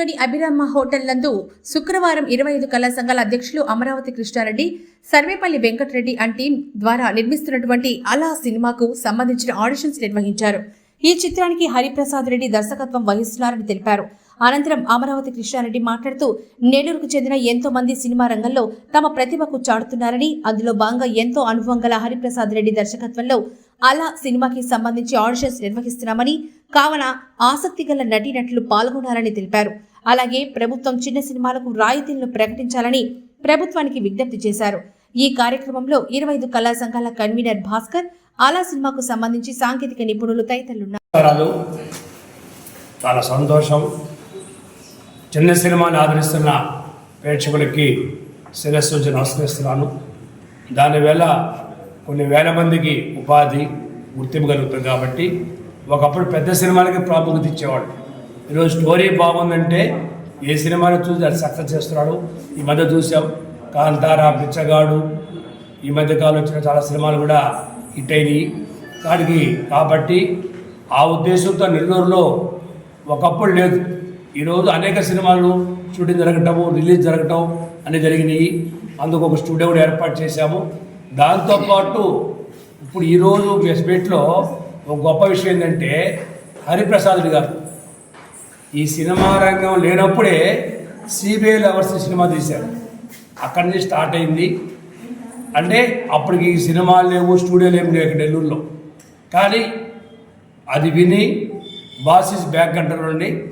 పట్టణంలోని అభిరామ హోటల్ నందు శుక్రవారం ఇరవై ఐదు కళా సంఘాల అధ్యక్షులు అమరావతి కృష్ణారెడ్డి సర్వేపల్లి వెంకటరెడ్డి అండ్ టీం ద్వారా నిర్మిస్తున్నటువంటి అలా సినిమాకు సంబంధించిన ఆడిషన్స్ నిర్వహించారు. ఈ చిత్రానికి హరిప్రసాద్ రెడ్డి దర్శకత్వం వహిస్తున్నారని తెలిపారు. అనంతరం అమరావతి కృష్ణారెడ్డి మాట్లాడుతూ నెల్లూరుకు చెందిన ఎంతో మంది సినిమా రంగంలో తమ ప్రతిభకు చాటుతున్నారని అందులో భాగంగా ఎంతో అనుభవం గల హరిప్రసాద్ రెడ్డి దర్శకత్వంలో అలా సినిమాకి సంబంధించి ఆడిషన్స్ నిర్వహిస్తున్నామని కావున ఆసక్తి గల నటీనటులు పాల్గొనాలని తెలిపారు. అలాగే ప్రభుత్వం చిన్న సినిమాలకు రాయితీలను ప్రకటించాలని ప్రభుత్వానికి విజ్ఞప్తి చేశారు. ఈ కార్యక్రమంలో ఇరవై ఐదు కళా సంఘాల కన్వీనర్ భాస్కర్ అలా సినిమాకు సంబంధించి సాంకేతిక నిపుణులు తదితరులున్నారు. చాలా సంతోషం. చిన్న సినిమాని ఆదరిస్తున్న ప్రేక్షకులకి శిరస్సు నమస్కరిస్తున్నాను. దానివల్ల కొన్ని వేల మందికి ఉపాధి గుర్తింపు కలుగుతుంది కాబట్టి ఒకప్పుడు పెద్ద సినిమాలకి ప్రాముఖ్యత ఇచ్చేవాడు. ఈరోజు స్టోరీ బాగుందంటే ఏ సినిమాని చూసి అది సక్సెస్ చేస్తున్నాడు? ఈ మధ్య చూసాం కాంతారా బిచ్చగాడు. ఈ మధ్య కాలం వచ్చిన చాలా సినిమాలు కూడా హిట్ అయినాయి. దానికి కాబట్టి ఆ ఉద్దేశంతో నెల్లూరులో ఒకప్పుడు లేదు. ఈరోజు అనేక సినిమాలు షూటింగ్ జరగటము రిలీజ్ జరగటం అన్నీ జరిగినాయి. అందుకు ఒక స్టూడియో కూడా ఏర్పాటు చేశాము. దాంతోపాటు ఇప్పుడు ఈరోజు మెస్బెట్లో ఒక గొప్ప విషయం ఏంటంటే హరిప్రసాద్ గారు ఈ సినిమా రంగం లేనప్పుడే సిబిఐ లవర్స్ సినిమా తీశారు? అక్కడి నుంచి స్టార్ట్ అయింది. అంటే అప్పటికి ఈ సినిమాలు లేవు స్టూడియోలు ఏమి లేవు ఇక్కడ నెల్లూరులో. కానీ అది విని బాసిస్ బ్యాక్ కంటర్ నుండి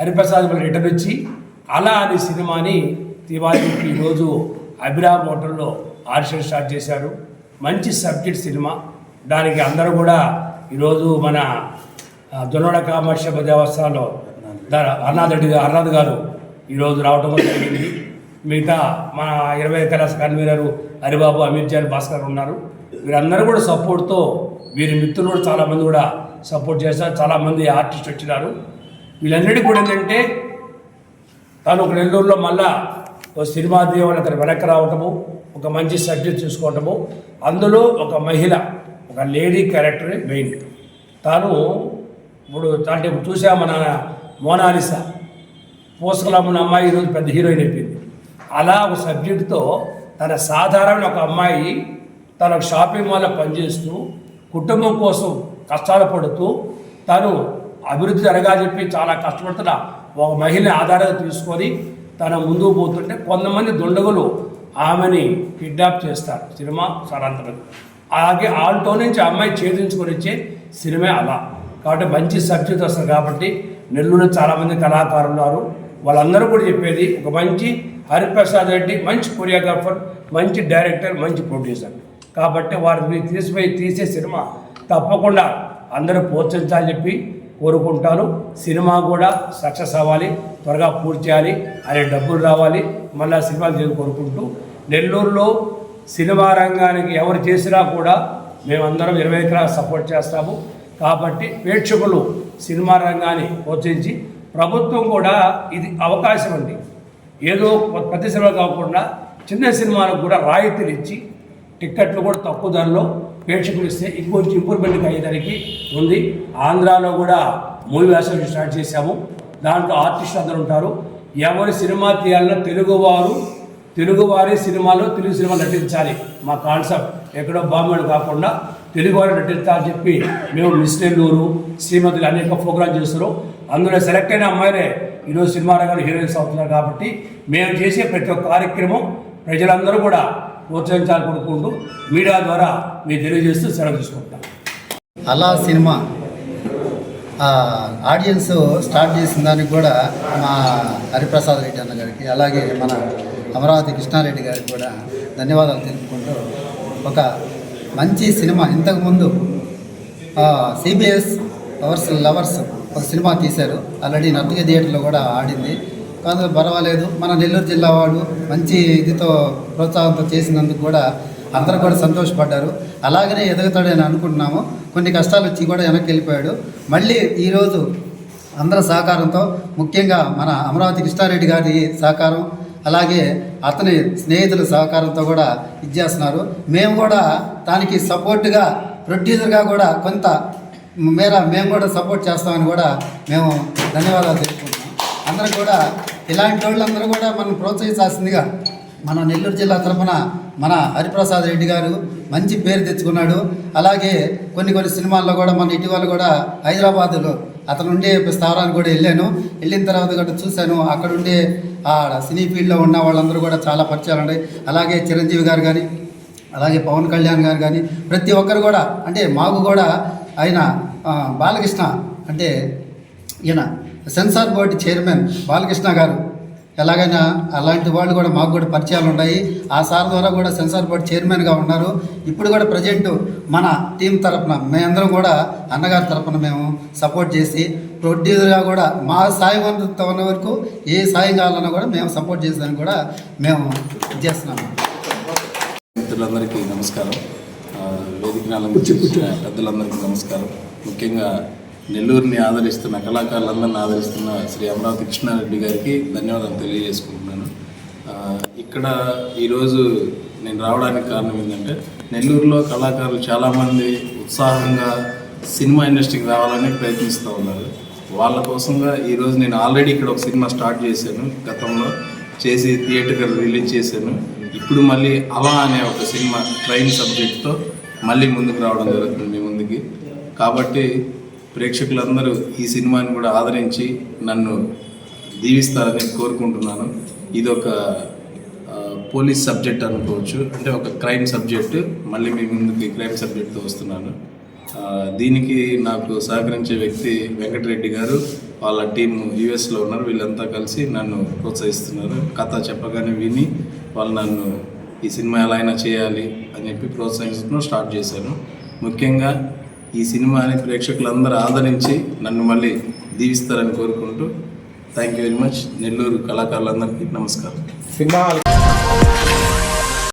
హరిప్రసాద్ వాళ్ళు రిటర్న్ వచ్చి అలా అని సినిమాని తివారీకి ఈరోజు అభిరామ్ హోటల్లో ఆడిషన్ స్టార్ట్ చేశారు. మంచి సబ్జెక్ట్ సినిమా. దానికి అందరూ కూడా ఈరోజు మన ఆ, దొన్నడ దేవస్థానంలో ద- అన్నాథ్ గారు గారు ఈరోజు రావటం జరిగింది. మిగతా మన ఇరవై కళాస్ కన్వీనరు హరిబాబు అమిత్ జాన్ భాస్కర్ ఉన్నారు. వీరందరూ కూడా సపోర్ట్తో వీరి మిత్రులు కూడా చాలామంది కూడా సపోర్ట్ చేస్తారు చాలామంది ఆర్టిస్ట్ వచ్చినారు. వీళ్ళందరికీ కూడా ఏంటంటే తను ఒక నెల్లూరులో మళ్ళా ఒక సినిమా దేవుని అతను వెనక్కి రావటము ఒక మంచి సబ్జెక్ట్ చూసుకోవటము అందులో ఒక మహిళ ఒక లేడీ క్యారెక్టర్ మెయిన్. తాను ఇప్పుడు అంటే ఇప్పుడు చూసా మన మోనాలిసా? పోసకలమ్మ అమ్మాయి ఈరోజు పెద్ద హీరోయిన్ అయిపోయింది. అలా ఒక సబ్జెక్టుతో తన సాధారణ ఒక అమ్మాయి తన షాపింగ్ మాల్లో పనిచేస్తూ కుటుంబం కోసం కష్టాలు పడుతూ తను అభివృద్ధి జరగాలని చెప్పి చాలా కష్టపడుతున్న ఒక మహిళని ఆధారంగా తీసుకొని తన ముందుకు పోతుంటే కొంతమంది దుండగులు ఆమెని కిడ్నాప్ చేస్తారు. సినిమా సారాంతరం అలాగే ఆల్టో నుంచి ఆ అమ్మాయి ఛేదించుకొని వచ్చే సినిమా అలా. కాబట్టి మంచి సబ్జెక్ట్ వస్తుంది కాబట్టి నెల్లూరులో చాలామంది కళాకారులు ఉన్నారు. వాళ్ళందరూ కూడా చెప్పేది ఒక మంచి హరిప్రసాద్ రెడ్డి మంచి కొరియోగ్రాఫర్ మంచి డైరెక్టర్ మంచి ప్రొడ్యూసర్. కాబట్టి వారిని తీసిపోయి తీసే సినిమా తప్పకుండా అందరూ ప్రోత్సహించాలని చెప్పి కోరుకుంటాను. సినిమా కూడా సక్సెస్ అవ్వాలి త్వరగా పూర్తి చేయాలి అనే డబ్బులు రావాలి. మళ్ళీ సినిమాలు కోరుకుంటూ నెల్లూరులో సినిమా రంగానికి ఎవరు చేసినా కూడా మేమందరం ఇరవై ఎకరాలు సపోర్ట్ చేస్తాము. కాబట్టి ప్రేక్షకులు సినిమా రంగాన్ని ప్రోత్సహించి ప్రభుత్వం కూడా ఇది అవకాశం అండి. ఏదో పెద్ద సినిమా కాకుండా చిన్న సినిమాలకు కూడా రాయితీలు ఇచ్చి టిక్కెట్లు కూడా తక్కువ ధరలో ప్రేక్షకులు ఇస్తే ఇంకొంచెం ఇంప్రూవ్మెంట్ అయ్యేదానికి ఉంది. ఆంధ్రాలో కూడా మూవీ వేసవి స్టార్ట్ చేశాము. దాంట్లో ఆర్టిస్టులు అందరూ ఉంటారు. ఎవరి సినిమా తీయాలన్నా తెలుగువారు తెలుగువారి సినిమాలో తెలుగు సినిమా నటించాలి. మా కాన్సెప్ట్ ఎక్కడో బాంబేడు కాకుండా తెలుగువారు నటించాలని చెప్పి మేము మిస్ నెల్లూరు శ్రీమతులు అనేక ప్రోగ్రామ్ చేస్తున్నాం అందులో సెలెక్ట్ అయిన అమ్మాయిలే ఈరోజు సినిమా రంగంలో హీరోయిన్స్ అవుతున్నారు కాబట్టి మేము చేసే ప్రతి ఒక్క కార్యక్రమం ప్రజలందరూ కూడా ప్రోత్సహించాలని కోరుకుంటూ మీడియా ద్వారా మీరు తెలియజేస్తూ సెలవు తీసుకుంటాం అలా సినిమా ఆడియన్స్ స్టార్ట్ చేసిన దానికి కూడా మా హరిప్రసాద్ రెడ్డి అన్న గారికి అలాగే మన అమరావతి కృష్ణారెడ్డి గారికి కూడా ధన్యవాదాలు తెలుపుకుంటూ ఒక మంచి సినిమా ఇంతకుముందు సిబిఎస్ లవర్స్ లవర్స్ ఒక సినిమా తీశారు. ఆల్రెడీ నర్తక థియేటర్లో కూడా ఆడింది. కానీ పర్వాలేదు. మన నెల్లూరు జిల్లా వాళ్ళు మంచి ఇదితో ప్రోత్సాహంతో చేసినందుకు కూడా అందరూ కూడా సంతోషపడ్డారు. అలాగనే ఎదుగుతాడని అనుకుంటున్నాము. కొన్ని కష్టాలు వచ్చి కూడా వెనక్కి వెళ్ళిపోయాడు. మళ్ళీ ఈరోజు అందరి సహకారంతో ముఖ్యంగా మన అమరావతి కృష్ణారెడ్డి గారి సహకారం అలాగే అతని స్నేహితుల సహకారంతో కూడా ఇచ్చేస్తున్నారు మేము కూడా దానికి సపోర్ట్గా ప్రొడ్యూసర్గా కూడా కొంత మేర మేము కూడా సపోర్ట్ చేస్తామని కూడా మేము ధన్యవాదాలు తెలుపుకుంటున్నాం. అందరూ కూడా ఇలాంటి వాళ్ళందరూ కూడా మనం ప్రోత్సహించాల్సిందిగా మన నెల్లూరు జిల్లా తరఫున మన హరిప్రసాద్ రెడ్డి గారు మంచి పేరు తెచ్చుకున్నాడు. అలాగే కొన్ని కొన్ని సినిమాల్లో కూడా మన ఇటీవల కూడా హైదరాబాద్లో అతను ఉండే స్థావరానికి కూడా వెళ్ళాను. వెళ్ళిన తర్వాత కూడా చూశాను అక్కడ ఉండే సినీ ఫీల్డ్లో ఉన్న వాళ్ళందరూ కూడా చాలా పరిచయాలు ఉన్నాయి అలాగే చిరంజీవి గారు కానీ అలాగే పవన్ కళ్యాణ్ గారు కానీ ప్రతి ఒక్కరు కూడా అంటే మాకు కూడా ఆయన బాలకృష్ణ అంటే ఈయన సెన్సార్ బోర్డు చైర్మన్ బాలకృష్ణ గారు. ఎలాగైనా అలాంటి వాళ్ళు కూడా మాకు కూడా పరిచయాలు ఉన్నాయి. ఆ సార్ ద్వారా కూడా సెన్సార్ బోర్డు చైర్మన్గా ఉన్నారు. ఇప్పుడు కూడా ప్రజెంట్ మన టీం తరపున మేమందరం కూడా అన్నగారి తరపున మేము సపోర్ట్ చేసి ప్రొడ్యూసర్గా కూడా మా సాయం అంత ఉన్న వరకు ఏ సాయం కావాలన్నా కూడా మేము సపోర్ట్ చేసేదానికి కూడా మేము చేస్తున్నాము. మిత్రులందరికీ నమస్కారం. అలంకరించిన పెద్దలందరికీ నమస్కారం. ముఖ్యంగా నెల్లూరుని ఆదరిస్తున్న కళాకారులందరిని ఆదరిస్తున్న శ్రీ అమరావతి కృష్ణారెడ్డి గారికి ధన్యవాదాలు తెలియజేసుకుంటున్నాను. ఇక్కడ ఈరోజు నేను రావడానికి కారణం ఏంటంటే నెల్లూరులో కళాకారులు చాలామంది ఉత్సాహంగా సినిమా ఇండస్ట్రీకి రావాలని ప్రయత్నిస్తూ ఉన్నారు. వాళ్ళ కోసంగా ఈరోజు నేను ఆల్రెడీ ఇక్కడ ఒక సినిమా స్టార్ట్ చేశాను. గతంలో చేసి థియేటర్కి రిలీజ్ చేశాను. ఇప్పుడు మళ్ళీ అలా అనే ఒక సినిమా ట్రైన్ సబ్జెక్ట్తో మళ్ళీ ముందుకు రావడం జరుగుతుంది మీ ముందుకి. కాబట్టి ప్రేక్షకులందరూ ఈ సినిమాని కూడా ఆదరించి నన్ను దీవిస్తారని కోరుకుంటున్నాను. ఇది ఒక పోలీస్ సబ్జెక్ట్ అనుకోవచ్చు అంటే ఒక క్రైమ్ సబ్జెక్ట్ మళ్ళీ మీ ముందుకి క్రైమ్ సబ్జెక్ట్తో వస్తున్నాను. దీనికి నాకు సహకరించే వ్యక్తి వెంకటరెడ్డి గారు వాళ్ళ టీం యూఎస్లో ఉన్నారు వీళ్ళంతా కలిసి నన్ను ప్రోత్సహిస్తున్నారు. కథ చెప్పగానే విని వాళ్ళు నన్ను ఈ సినిమా ఎలా అయినా చేయాలి అని చెప్పి ప్రోత్సహించడం స్టార్ట్ చేశాను. ముఖ్యంగా ఈ సినిమాని ప్రేక్షకులందరూ ఆదరించి నన్ను మళ్ళీ దీవిస్తారని కోరుకుంటూ thank you very much Nellore కళాకారులందరికీ నమస్కారం. సినిమా